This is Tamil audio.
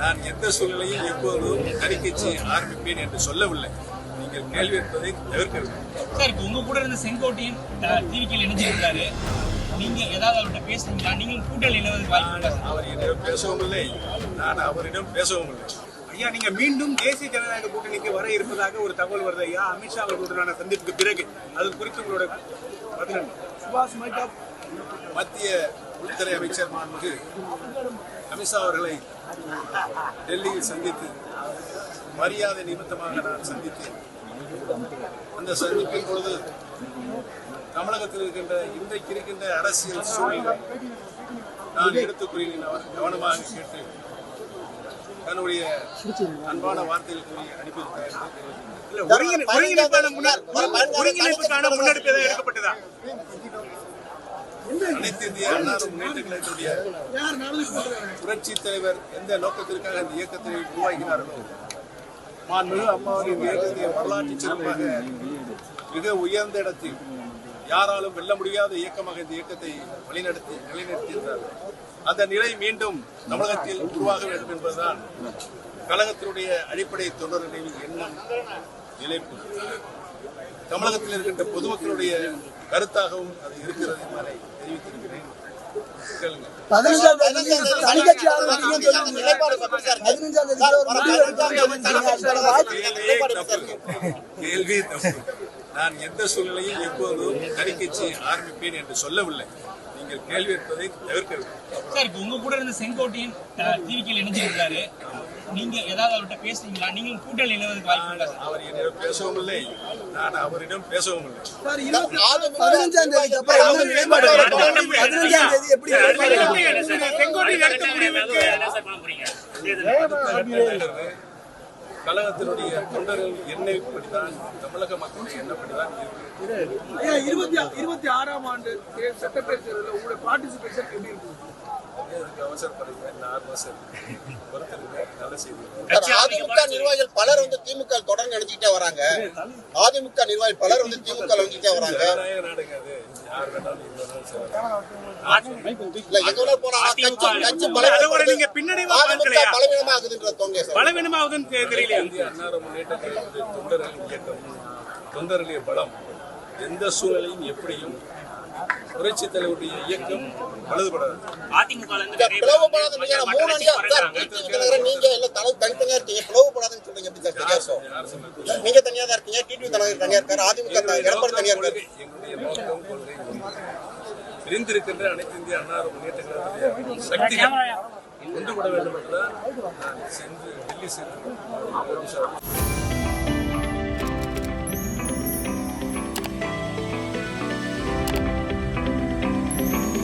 நான் எந்த சூழ்நிலையும் எப்போதும் தனிக்கட்சி ஆரம்பிப்பேன் என்று சொல்லவில்லை. நீங்கள் கேள்வி என்பதை தவிர்க்க வேண்டும் சார் இப்போ உங்க கூட இருந்த செங்கோட்டையன் டிவிக்கில் இணைஞ்சிருக்காரு நீங்க ஏதாவது அவர்கிட்ட பேசுறீங்களா நீங்களும் கூட்டணி இணைவதற்கு வாய்ப்பு இருக்கா சார்? அவர் என்னிடம் பேசவும் இல்லை. நான் அவரிடம் பேசவும் இல்லை. ஐயா நீங்க மீண்டும் தேசிய ஜனநாயக கூட்டணிக்கு வர இருப்பதாக ஒரு தகவல் வருது. ஐயா அமித்ஷா அவர்களுடனான சந்திப்புக்கு பிறகு. அது குறித்து உங்களோட பதில் என்ன? சுபாஷ் மைக்கப் மத்திய உள்துறை அமைச்சர் மாண்புமிகு அமித்ஷா அவர்களை டெல்லியில் சந்தித்து மரியாதை நிமித்தமாக நான் சந்தித்தேன். அந்த சந்திப்பின் பொழுது தமிழகத்தில் இருக்கின்ற இன்றைக்கு இருக்கின்ற அரசியல் சூழ்நிலை நான் எடுத்துக் கூறினேன். அவர் கவனமாக கேட்டு தன்னுடைய அன்பான வார்த்தைகள் கூறி அனுப்பியிருக்கிறார் ஒருங்கிணைப்புக்கான முன்னெடுப்பு எடுக்கப்பட்டதா? அனைத்து இந்திய முன்னேற்ற கழகத்துடைய புரட்சி தலைவர் எந்த நோக்கத்திற்காக இந்த இயக்கத்தை உருவாக்கினார்களோ மாண்புமிகு அம்மாவின் இந்த இயக்கத்தை வரலாற்று சிறப்பாக மிக உயர்ந்த இடத்தில் யாராலும் வெல்ல முடியாத இயக்கமாக இந்த இயக்கத்தை வழிநடத்தி நிலைநிறுத்தியிருந்தார்கள். அந்த நிலை மீண்டும் தமிழகத்தில் உருவாக வேண்டும் என்பதுதான் கழகத்தினுடைய அடிப்படை தொண்டர்களின் எண்ணம் நிலைப்பு. தமிழகத்தில் இருக்கின்ற பொதுமக்களுடைய கருத்தாகவும் அது இருக்கிறது என்பதை தெரிவித்திருக்கிறேன். கேள்வி நான் எந்த சூழ்நிலையும் எப்போதும் தனிக்கட்சி ஆரம்பிப்பேன் என்று சொல்லவில்லை. நீங்கள் கேள்வி என்பதை தவிர்க்க வேண்டும். சார் உங்க கூட இருந்த செங்கோட்டையன் டிவிக்கில் இணைஞ்சிருக்காரு நீங்க ஏதாவது அவர்கிட்ட பேசுறீங்களா? நீங்களும் கூட்டணி இணைவதற்கு வாய்ப்பு இருக்கா சார்? அவர் என்னிடம் பேசவும் இல்லை. நான் அவரிடம் பேசவும் இல்லை. பதினஞ்சாம் தேதிக்கு அப்புறம் என்ன பதினஞ்சாம் தேதி எப்படி கழகத்தினுடைய தொண்டர்கள் எண்ணப்படிதான் தமிழக மக்களுடைய இருக்கிறது. ஐயா, இருபத்தி இருபத்தி ஆறாம் ஆண்டு சட்டப்பேரவை தேர்தலில் உங்களுடைய பார்ட்டிசிபேஷன் எப்படி இருக்கும் இதுக்கு அவசரப்படுங்க நார்மலா சரி அதிமுக நிர்வாகிகள் பலர் வந்து திமுக தொடர்ந்து நினைச்சுக்கிட்டே வராங்க. அதிமுக நிர்வாகிகள் பலர் வந்து திமுக ல நினைச்சுக்கிட்டே வராங்க. பலவீனமாகுதுன்னு பலம் எந்த சூழலையும் எப்படியும் புரட்சி தலைவருடைய இயக்கம் நீங்க எல்லாம் தலை தனித்தனியா இருக்கீங்க. பிளவுபடாதுன்னு சொல்றீங்க நீங்க தனியா தான் இருக்கீங்க டிடிவி தலைவர் தனியா இருக்காரு அதிமுக எடப்பாடி தனியா இருக்காரு. ஒன்று. பிரிந்திருக்கின்ற அனைத்து இந்திய அன்னார முன்னேற்ற கழகத்துடைய சக்திகள் ஒன்றுபட வேண்டும் நான் சென்று டெல்லி சென்று